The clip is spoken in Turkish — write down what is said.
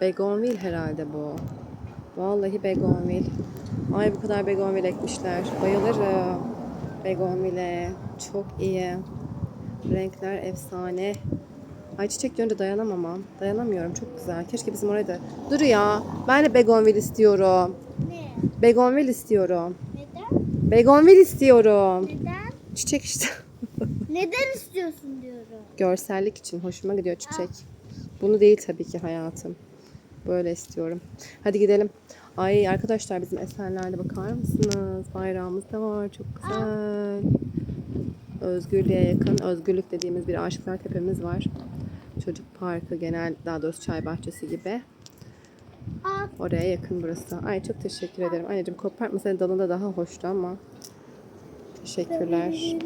Begonvil herhalde bu. Vallahi begonvil. Ay bu kadar begonvil ekmişler. Bayılırım. Begonvile. Çok iyi. Renkler efsane. Ay çiçek görünce dayanamam. Dayanamıyorum. Çok güzel. Keşke bizim oraya da. Dur ya. Ben de begonvil istiyorum. Ne? Begonvil istiyorum. Neden? Begonvil istiyorum. Neden? Çiçek işte. Neden istiyorsun diyorum. Görsellik için hoşuma gidiyor çiçek. Bunu değil tabii ki hayatım. Böyle istiyorum. Hadi gidelim. Ay arkadaşlar bizim Esenler'de bakar mısınız? Bayrağımız da var. Çok güzel. Özgürlüğe yakın. Özgürlük dediğimiz bir Aşıklar Tepemiz var. Çocuk parkı genel daha doğrusu çay bahçesi gibi. Oraya yakın burası. Ay çok teşekkür ederim. Anneciğim kopartma senin dalında daha hoştu ama. Teşekkürler.